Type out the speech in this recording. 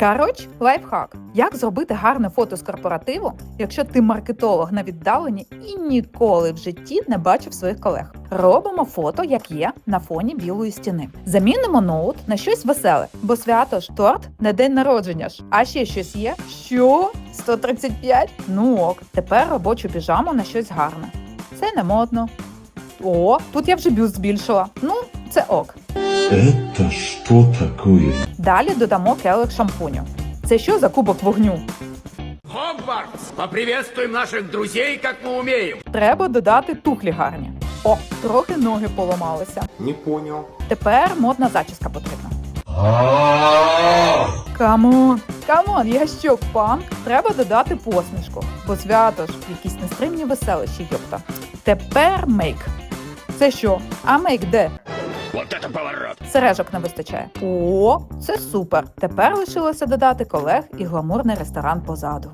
Коротше, лайфхак. Як зробити гарне фото з корпоративу, якщо ти маркетолог на віддаленні і ніколи в житті не бачив своїх колег? Робимо фото, як є, на фоні білої стіни. Замінимо ноут на щось веселе, бо свято ж торт на день народження ж. А ще щось є? Що? 135? Ну ок. Тепер робочу піжаму на щось гарне. Це не модно. О, тут я вже бюст збільшила. Ну, це ок. Это что такое? Далі додамо келих шампуню. Це що за кубок вогню? Хогвартс! Поприветствуем наших друзей, как мы умеем! Треба додати туфлі гарні. О, трохи ноги поламалися. Не понял. Тепер модна зачіска потрібна. Камон, камон, я що, панк? Треба додати посмішку. Бо свято ж, якісь нестримні веселищі, йопта. Тепер мейк. Це що? А мейк де? Вот это поворот! Сережок не вистачає. О, це супер. Тепер лишилося додати колег і гламурний ресторан позаду.